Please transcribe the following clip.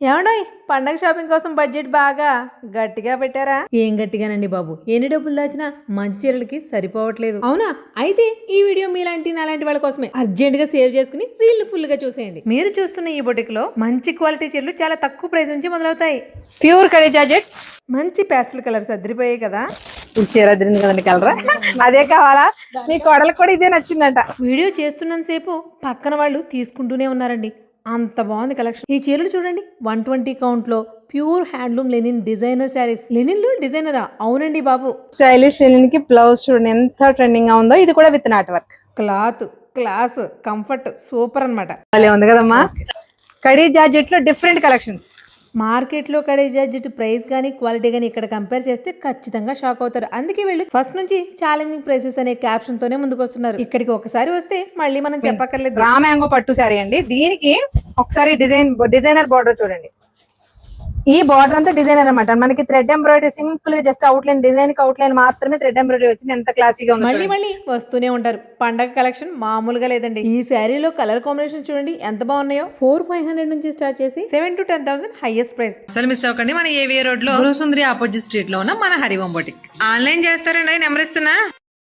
ఏమండోయ్ పండగ షాపింగ్ కోసం బడ్జెట్ బాగా గట్టిగా పెట్టారా? ఏం గట్టిగానండి బాబు. ఎన్ని డబ్బులు దాచినా మంచి చీరలకి సరిపోవట్లేదు. అవునా? అయితే ఈ వీడియో మీలాంటి నాలాంటి వాళ్ళ కోసమే. అర్జెంట్గా సేవ్ చేసుకుని రీల్ ఫుల్గా చూసేయండి. మీరు చూస్తున్న ఈ బొటిక్లో మంచి క్వాలిటీ చీరలు చాలా తక్కువ ప్రైస్ నుంచి మొదలవుతాయి. ప్యూర్ కడీ జార్జెట్ మంచి ప్యాస్టల్ కలర్స్ అదిరిపోయాయి కదా. చీర అదిరింది కదండి కలరా? అదే కావాలా? మీ కోడలకు కూడా ఇదే నచ్చిందంట. వీడియో చేస్తున్నంతసేపు పక్కన వాళ్ళు తీసుకుంటూనే ఉన్నారండి. అంత బాగుంది కలెక్షన్. ఈ చీరలు చూడండి one twenty కౌంట్లో pure handloom linen designer saris. లెనిన్లో డిజైనరా? అవునండి బాబు. స్టైలిష్ లెనిన్కి బ్లౌజ్ చూడండి ఎంత ట్రెండింగ్గా ఉందో. ఇది కూడా with knot work. Cloth class comfort super అన్నమాట. భలే ఉంది కదమ్మా. కడీ జార్జెట్లో డిఫరెంట్ కలెక్షన్స్. మార్కెట్లో కడే జడ్జెట్ ప్రైస్ కానీ క్వాలిటీ కానీ ఇక్కడ కంపేర్ చేస్తే ఖచ్చితంగా షాక్ అవుతారు. అందుకే వీళ్ళు ఫస్ట్ నుంచి ఛాలెంజింగ్ ప్రైసెస్ అనే క్యాప్షన్ తోనే ముందుకు వస్తున్నారు ఇక్కడికి ఒకసారి వస్తే మళ్ళీ మనం చెప్పక్కర్లేదు. రా మ్యాంగో పట్టు సారీ అండి. దీనికి ఒకసారి డిజైన్ డిజైనర్ బార్డర్ చూడండి. ఈ బార్డర్ అంతా డిజైనర్ అనమాట మనకి థ్రెడ్ ఎంబ్రాయిడరీ సింపుల్గా జస్ట్ అవుట్ లైన్ డిజైన్కి అవుట్ లైన్ మాత్రమే థ్రెడ్ ఎంబ్రాయిడరీ వచ్చింది. ఎంత క్లాసీగా ఉంది మళ్ళీ మళ్ళీ వస్తూనే ఉంటారు. పండగ కలెక్షన్ మామూలుగా లేదండి. ఈ శారీలో కలర్ కాంబినేషన్ చూడండి ఎంత బాగున్నాయో. ఫోర్ ఫైవ్ హండ్రెడ్ నుంచి స్టార్ట్ చేసి seven to ten thousand highest price అసలు మిస్ అవ్వకండి మన ఏవిఏ రోడ్లో గురుసుందరి ఆపోజిట్ స్ట్రీట్లో ఉన్న మన హరివం బొటిక్ ఆన్లైన్ చేస్తారండి నెంబర్ ఇస్తున్నా.